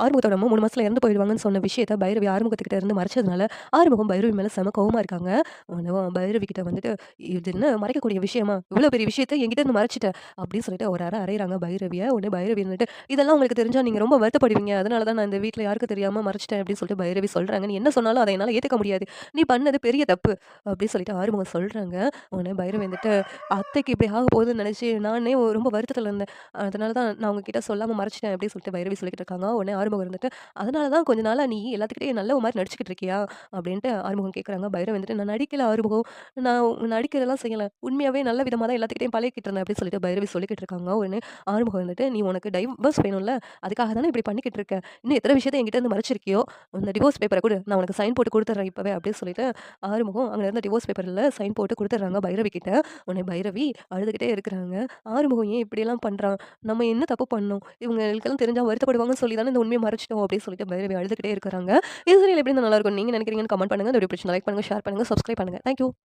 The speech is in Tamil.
ஆறுமுகத்தோட மூணு மாதத்தில் இறந்து போயிடுவாங்கன்னு சொன்ன விஷயத்த பைரவி ஆறுமுகத்துக்கிட்ட இருந்து மறைச்சதுனால, ஆறுமுகம் பைரவி மேலே செம கோவமாக இருக்காங்க. உடனே பைரவி கிட்ட வந்துட்டு, "இது என்ன மறைக்கக்கூடிய விஷயமா? இவ்வளோ பெரிய விஷயத்த என்கிட்ட இருந்து மறைச்சிட்டேன் அப்படின்னு சொல்லிட்டு ஒரு அரை அறையிறாங்க பைரவிய. உடனே பைரவி இருந்துட்டு, "இதெல்லாம் உங்களுக்கு தெரிஞ்சால் நீங்கள் ரொம்ப வருத்தப்படுவீங்க. அதனால தான் நான் இந்த வீட்டில் யாருக்கும் தெரியாமல் மறைச்சிட்டேன் அப்படின்னு சொல்லிட்டு பைரவி சொல்கிறாங்க "நீ என்ன சொன்னாலும் அதை என்னால் ஏற்க முடியாது. நீ பண்ணது பெரிய தப்பு." அப்படின்னு சொல்லிட்டு ஆறுமுகம் சொல்கிறாங்க உடனே பைரவி வந்துட்டு, "அத்தைக்கு இப்படி ஆக போகுதுன்னு நினச்சி நானே ரொம்ப வருத்தத்தில் இருந்தேன். அதனால தான் நான் உங்ககிட்ட சொல்லாமல் மறைச்சிட்டேன் அப்படின்னு சொல்லிட்டு பைரவி சொல்லிக்கிட்டு இருக்காங்க. உடனே ஆறுமுகம் இருந்துட்டு, "அதனால தான் கொஞ்ச நாளாக நீ எல்லோத்துக்கிட்டேயும் நல்ல ஒரு மாதிரி நடிச்சுக்கிட்டு இருக்கியா?" அப்படின்ட்டு ஆறுமுகம் கேட்குறாங்க. பைரவி வந்துட்டு, "நான் நடிக்கல ஆறுமுகம். நான் நடிக்கிறதெல்லாம் செய்யலை உண்மையாகவே நல்ல விதமாக தான் எல்லாத்துக்கிட்டையும் பழகிக்கிட்டு இருந்தேன்." அப்படின்னு சொல்லிட்டு பைரவி சொல்லிக்கிட்டு இருக்காங்க. உடனே ஆறுமுகம் வந்துட்டு, "நீ உனக்கு டைவர்ஸ் வேணும்ல? அதுக்காக தானே இப்படி பண்ணிக்கிட்டு இருக்க. இன்னும் எத்தனை விஷயத்தை என்கிட்ட இருந்து மறைச்சிருக்கியோ, அந்த டிவோர்ஸ் பேப்பரை கூட நான் உனக்கு சைன் போட்டு கொடுத்துட்றேன் இப்பவே." அப்படின்னு சொல்லிட்டு ஆறுமுகம் அங்கே இருந்த டிவோர்ஸ் பேப்பரில் சைன் போட்டு கொடுத்துட்றாங்க பைரவி கிட்ட. உன்னை பைரவி அழுதுகிட்டே இருக்கிறாங்க. ஆறுமுகம் ஏன் இப்படியெல்லாம் பண்ணுறான் நம்ம என்ன தப்பு பண்ணோம்? இவங்களுக்கெல்லாம் தெரிஞ்சால் வருத்தப்படுவாங்கன்னு சொல்லி தானே இந்த உண்மை மறைச்சுட்டோம் அப்படின்னு சொல்லிட்டு பைரவி அழுதுகிட்டே இருக்கிறாங்க. இது சீரியல் எப்படி நல்லா இருக்கும் நீங்க நினைக்கிறீங்கன்னு கமெண்ட் பண்ணுங்க. இந்த வீடியோ பிடிச்சி லைக் பண்ணுங்க, ஷேர் பண்ணுங்க, சப்ஸ்கிரைப் பண்ணுங்கள் தேங்க்யூ